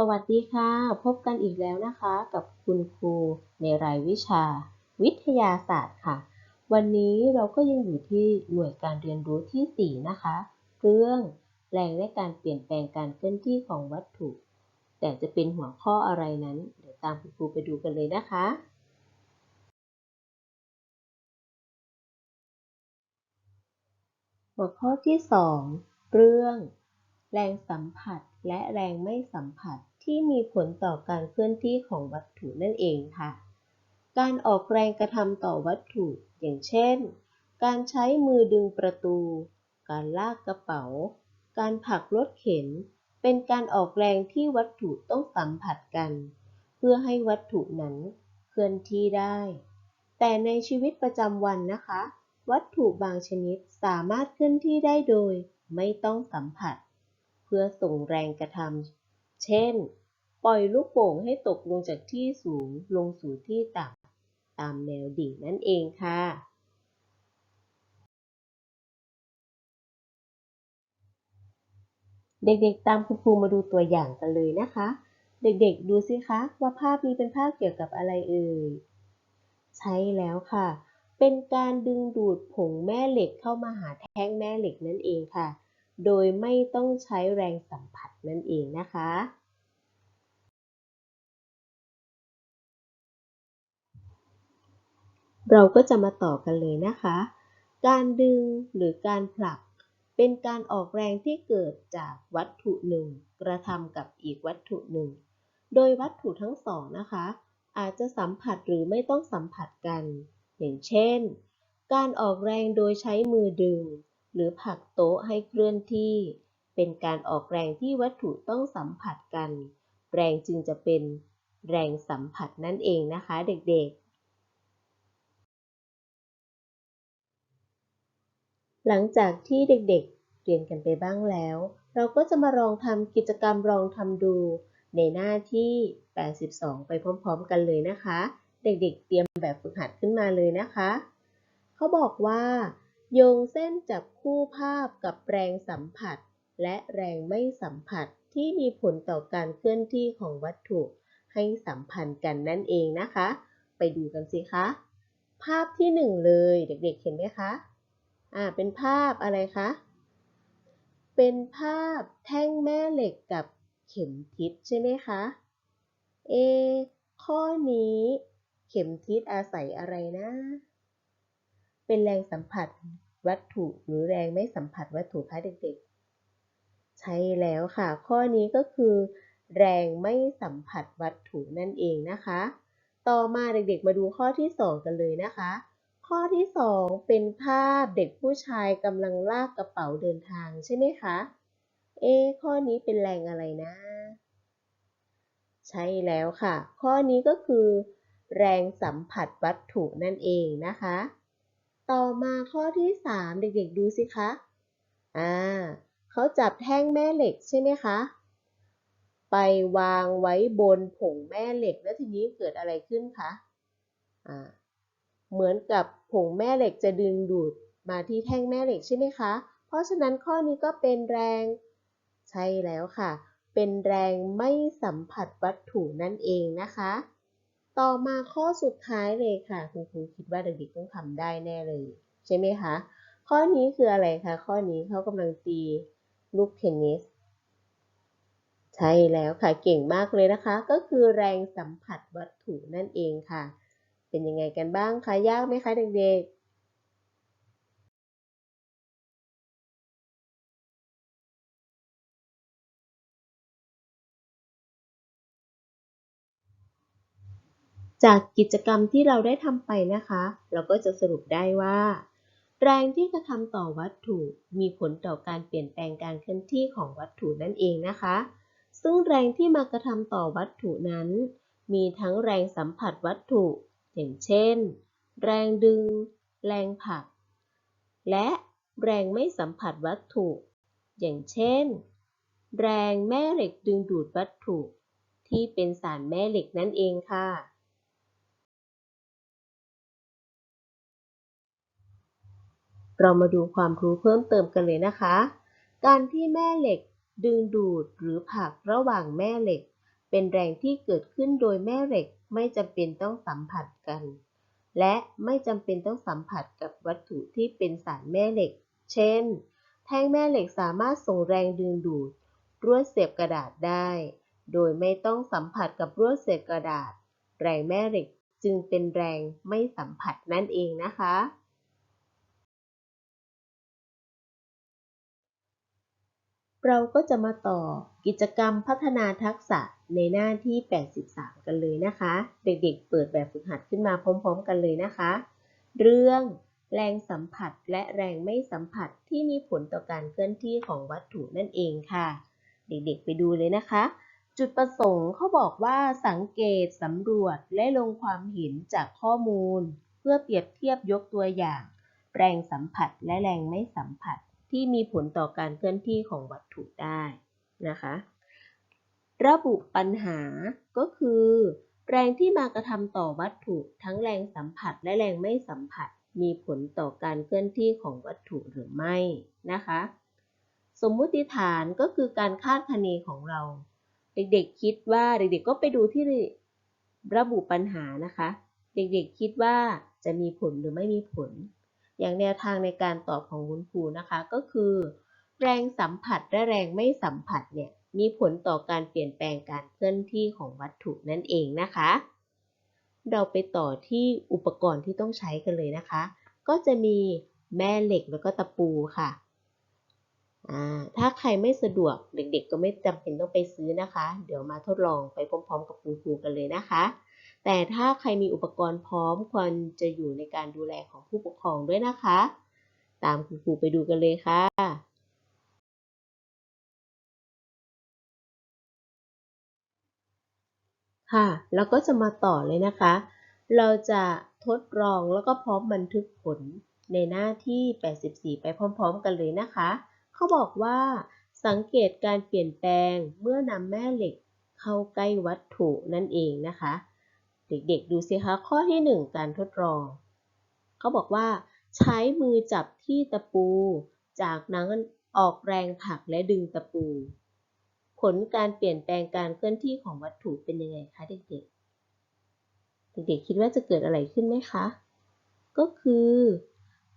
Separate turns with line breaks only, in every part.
สวัสดีค่ะ พบกันอีกแล้วนะคะ กับคุณครูในรายวิชา วิทยาศาสตร์ค่ะ วันนี้เราก็ยังอยู่ที่หน่วยการเรียนรู้ที่ 4 นะคะ เรื่องแรงและการเปลี่ยนแปลงการเคลื่อนที่ของวัตถุ แต่จะเป็นหัวข้ออะไรนั้น เดี๋ยวตามคุณครูไปดูกันเลยนะคะ หัวข้อที่ 2 เรื่อง แรงสัมผัส และแรงไม่สัมผัสที่มีผลต่อการเคลื่อนที่ของวัตถุนั่นเองค่ะ การออกแรงกระทำต่อวัตถุ อย่างเช่น การใช้มือดึงประตู การลากกระเป๋า การผลักรถเข็น เป็นการออกแรงที่วัตถุต้องสัมผัสกัน เพื่อให้วัตถุนั้นเคลื่อนที่ได้ แต่ในชีวิตประจำวันนะคะ วัตถุบางชนิดสามารถเคลื่อนที่ได้โดย ไม่ต้องสัมผัส พื่อส่งแรงกระทำเช่น ปล่อยลูกโป่งให้ตกลงจากที่สูงลงสู่ที่ต่ำตามแนวดิ่งนั่นเองค่ะเด็กๆ ตามคุณครูมาดูตัวอย่างกันเลยนะคะ เด็กๆ ดูสิคะว่าภาพนี้เป็นภาพเกี่ยวกับอะไรเอ่ย ใช่แล้วค่ะ เป็นการดึงดูดผงแม่เหล็กเข้ามาหาแท่งแม่เหล็กนั่นเองค่ะ โดยไม่ต้องใช้แรงสัมผัสนั่นเองนะคะเราก็จะมาต่อกันเลยนะคะ การดึงหรือการผลัก เป็นการออกแรงที่เกิดจากวัตถุหนึ่ง กระทำกับอีกวัตถุหนึ่ง โดยวัตถุทั้งสองนะคะ อาจจะสัมผัสหรือไม่ต้องสัมผัสกัน อย่างเช่น การออกแรงโดยใช้มือดึง หรือผลักโต๊ะให้เคลื่อนที่ เป็นการออกแรงที่วัตถุต้องสัมผัสกัน แรงจึงจะเป็นแรงสัมผัสนั่นเองนะคะเด็กๆ หลังจากที่เด็กๆ เรียนกันไปบ้างแล้ว เราก็จะมาลองทำกิจกรรมลองทำดู ในหน้าที่ 82 ไปพร้อมๆ กันเลยนะคะ เด็กๆ เตรียมแบบฝึกหัดขึ้นมาเลยนะคะ เขาบอกว่า โยงเส้นจับคู่ภาพกับแรงสัมผัส และแรงไม่สัมผัสที่มีผลต่อการเคลื่อนที่ของวัตถุให้สัมพันธ์กันนั่นเองนะคะ ไปดูกันสิคะ ภาพที่หนึ่งเลยเด็กๆ เห็นไหมคะ อ่า เป็นภาพอะไรคะ เป็นภาพแท่งแม่เหล็กกับเข็มทิศใช่ไหมคะ เอ ข้อนี้เข็มทิศอาศัยอะไรนะ เป็นแรงสัมผัส วัตถุหรือแรงไม่สัมผัสวัตถุคะเด็กๆ ใช่แล้วค่ะ ข้อนี้ก็คือ แรงไม่สัมผัสวัตถุนั่นเองนะคะ ต่อมาเด็กๆ มาดูข้อที่ 2 กันเลยนะคะ ข้อที่ 2 เป็นภาพเด็กผู้ชายกำลังลากกระเป๋าเดินทางใช่ไหมคะเอข้อนี้เป็นแรงอะไรนะ ใช่แล้วค่ะ ข้อนี้ก็คือ แรงสัมผัสวัตถุนั่นเองนะคะ ต่อมาข้อที่ 3 เด็กๆดูสิคะ อ่าเขาจับแท่งแม่เหล็กใช่ไหมคะ ไปวางไว้บนผงแม่เหล็กแล้วทีนี้เกิดอะไรขึ้นคะ อ่า เหมือนกับผงแม่เหล็กจะดึงดูดมาที่แท่งแม่เหล็กใช่ไหมคะ เพราะฉะนั้นข้อนี้ก็เป็นแรง ใช่แล้วค่ะ เป็นแรงไม่สัมผัสวัตถุนั่นเองนะคะ ต่อมาข้อสุดท้ายเลยค่ะ คุณครูคิดว่าเด็กๆต้องทำได้แน่เลย ใช่ไหมคะ ข้อนี้คืออะไรคะ ข้อนี้เขากำลังตีลูกเทนนิสใช่แล้วค่ะ เก่งมากเลยนะคะ ก็คือแรงสัมผัสวัตถุนั่นเองค่ะ เป็นยังไงกันบ้างคะ ยากไหมคะเด็กๆ จากกิจกรรมที่เราได้ทำไปนะคะ เราก็จะสรุปได้ว่า แรงที่กระทำต่อวัตถุมีผลต่อการเปลี่ยนแปลงการเคลื่อนที่ของวัตถุนั่นเองนะคะ ซึ่งแรงที่มากระทำต่อวัตถุนั้น มีทั้งแรงสัมผัสวัตถุ อย่างเช่น แรงดึง แรงผลัก และแรงไม่สัมผัสวัตถุ อย่างเช่น แรงแม่เหล็กดึงดูดวัตถุ ที่เป็นสารแม่เหล็กนั่นเองค่ะ เรามาดูความรู้เพิ่มเติมกันเลยนะคะ การที่แม่เหล็กดึงดูดหรือผลักระหว่างแม่เหล็ก เป็นแรงที่เกิดขึ้นโดยแม่เหล็กไม่จำเป็นต้องสัมผัสกัน และไม่จำเป็นต้องสัมผัสกับวัตถุที่เป็นสารแม่เหล็ก เช่น แท่งแม่เหล็กสามารถส่งแรงดึงดูดลวดเสียบกระดาษได้ โดยไม่ต้องสัมผัสกับลวดเสียบกระดาษ แรงแม่เหล็กจึงเป็นแรงไม่สัมผัสนั่นเองนะคะ เราก็จะมาต่อกิจกรรมพัฒนาทักษะในหน้าที่ 83 กันเลยนะคะ เด็กๆ เปิดแบบฝึกหัดขึ้นมาพร้อม ๆ กันเลยนะคะ เรื่องแรงสัมผัสและแรงไม่สัมผัสที่มีผลต่อการเคลื่อนที่ของวัตถุนั่นเองค่ะ เด็กๆ ไปดูเลยนะคะ จุดประสงค์เขาบอกว่าสังเกตสำรวจและลงความเห็นจากข้อมูล เพื่อเปรียบเทียบยกตัวอย่าง แรงสัมผัสและแรงไม่สัมผัส ที่มีผลต่อการเคลื่อนที่ของวัตถุได้นะคะ ระบุปัญหาก็คือ แรงที่มากระทำต่อวัตถุทั้งแรงสัมผัสและแรงไม่สัมผัส มีผลต่อการเคลื่อนที่ของวัตถุหรือไม่นะคะ สมมุติฐานก็คือการคาดคะเนของเรา เด็กๆคิดว่าเด็กๆก็ไปดูที่ระบุปัญหานะคะ เด็กๆคิดว่าจะมีผลหรือไม่มีผล อย่างแนวทางในการตอบของคุณครูนะคะก็คือ แรงสัมผัสและแรงไม่สัมผัสเนี่ยมีผลต่อการเปลี่ยนแปลงการเคลื่อนที่ของวัตถุนั่นเองนะคะ เราไปต่อที่อุปกรณ์ที่ต้องใช้กันเลยนะคะ ก็จะมีแม่เหล็กแล้วก็ตะปูค่ะถ้าใครไม่สะดวกเด็กๆ ก็ไม่จำเป็นต้องไปซื้อนะคะ เดี๋ยวมาทดลองไปพร้อมๆ กับคุณครูกันเลยนะคะ แต่ถ้าใครมีอุปกรณ์พร้อมควรจะอยู่ในการดูแลของผู้ปกครองด้วยนะคะ ตามคุณครูไปดูกันเลยค่ะ ค่ะ แล้วก็จะมาต่อเลยนะคะ เราจะทดลองแล้วก็พร้อมบันทึกผลในหน้าที่ 84 ไปพร้อม ๆ กันเลยนะคะ เขาบอกว่าสังเกตการเปลี่ยนแปลงเมื่อนำแม่เหล็กเข้าใกล้วัตถุนั่นเองนะคะ เด็กๆ ดูสิคะ ข้อที่ 1 การทดลอง เขาบอกว่า ใช้มือจับที่ตะปู จากนั้นออกแรงผลักและดึงตะปู ผลการเปลี่ยนแปลงการเคลื่อนที่ของวัตถุเป็นยังไงคะเด็กๆ เด็กๆ คิดว่าจะเกิดอะไรขึ้นไหมคะ ก็คือ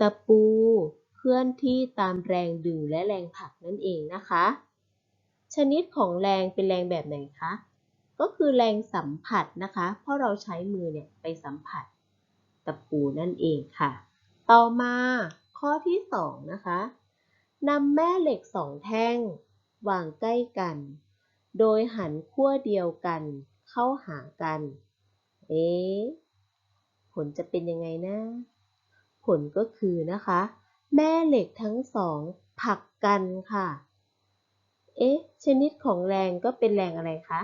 ตะปูเคลื่อนที่ตามแรงดึงและแรงผลักนั่นเองนะคะ ชนิดของแรงเป็นแรงแบบไหนคะ ก็คือแรงสัมผัสนะคะเพราะเราใช้มือเนี่ยไปสัมผัสตะปูนั่นเองค่ะ ต่อมาข้อที่ 2 นะคะนำแม่เหล็กสองแท่ง วางใกล้กัน โดยหันขั้วเดียวกันเข้าหากัน เอ๊ะผลจะเป็นยังไงนะ ผลก็คือนะคะ แม่เหล็กทั้งสองผลักกันค่ะ เอ๊ะ ชนิดของแรงก็เป็นแรงอะไรคะ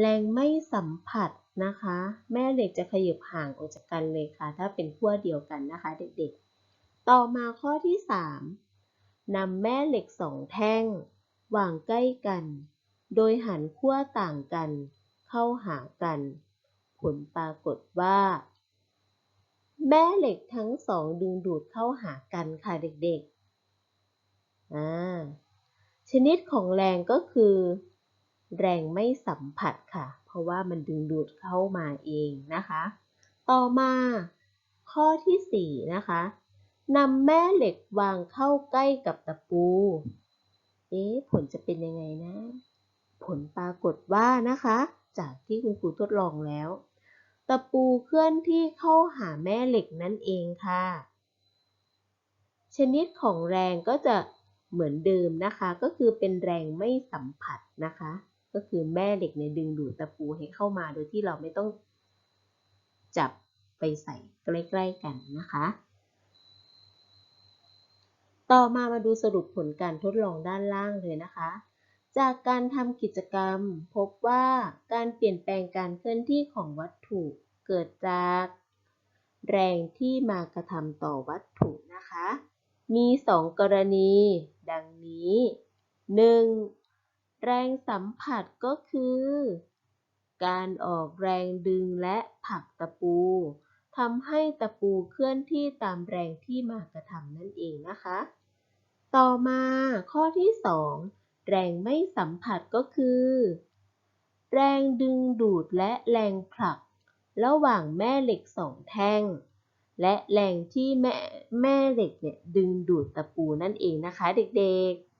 แรงไม่สัมผัสนะคะ แม่เหล็กจะขยับห่างออกจากกันเลยค่ะ ถ้าเป็นขั้วเดียวกันนะคะ เด็กๆ ต่อมาข้อที่ 3นำแม่เหล็กสองแท่ง วางใกล้กัน โดยหันขั้วต่างกัน เข้าหากัน ผลปรากฏว่า แม่เหล็กทั้งสองดึงดูดเข้าหากันค่ะเด็กๆอ่าชนิดของแรงก็คือ แรงไม่สัมผัสค่ะ เพราะว่ามันดึงดูดเข้ามาเองนะคะ ต่อมาข้อที่4นะคะนำแม่เหล็กวางเข้าใกล้กับตะปู เอ๊ะผลจะเป็นยังไงนะ ผลปรากฏว่านะคะ จากที่คุณครูทดลองแล้ว ตะปูเคลื่อนที่เข้าหาแม่เหล็กนั่นเองค่ะ ชนิดของแรงก็จะเหมือนเดิมนะคะ ก็คือเป็นแรงไม่สัมผัสนะคะ ก็คือแม่เหล็กในดึงดูดตะปูให้เข้ามาโดยที่เราไม่ต้องจับไปใส่ใกล้ๆกันนะคะ ต่อมามาดูสรุปผลการทดลองด้านล่างเลยนะคะ จากการทำกิจกรรมพบว่าการเปลี่ยนแปลงการเคลื่อนที่ของวัตถุเกิดจากแรงที่มากระทำต่อวัตถุนะคะ มี 2 กรณี ดังนี้ 1. แรงสัมผัสก็คือ การออกแรงดึงและผลักตะปูทำให้ตะปูเคลื่อนที่ตามแรงที่มากระทำนั่นเองนะคะ ต่อมาข้อที่ 2 แรงไม่สัมผัสก็คือ แรงดึงดูดและแรงผลัก ระหว่างแม่เหล็กสองแท่ง และแรงที่แม่แม่เหล็กเนี่ยดึงดูดตะปูนั่นเองนะคะเด็กๆ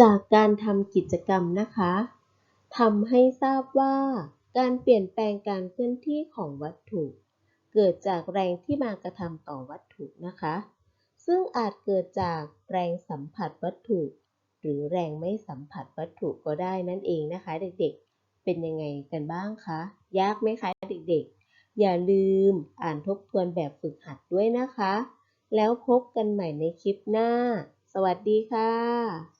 จากการทำกิจกรรมนะคะทำให้ทราบว่าการเปลี่ยนแปลงการเคลื่อนที่ของวัตถุ เกิดจากแรงที่มากระทำต่อวัตถุนะคะ ซึ่งอาจเกิดจากแรงสัมผัสวัตถุ หรือแรงไม่สัมผัสวัตถุก็ได้นั่นเองนะคะ เด็กๆ เป็นยังไงกันบ้างคะ ยากไหมคะเด็กๆ อย่าลืมอ่านทบทวนแบบฝึกหัดด้วยนะคะ แล้วพบกันใหม่ในคลิปหน้า สวัสดีค่ะ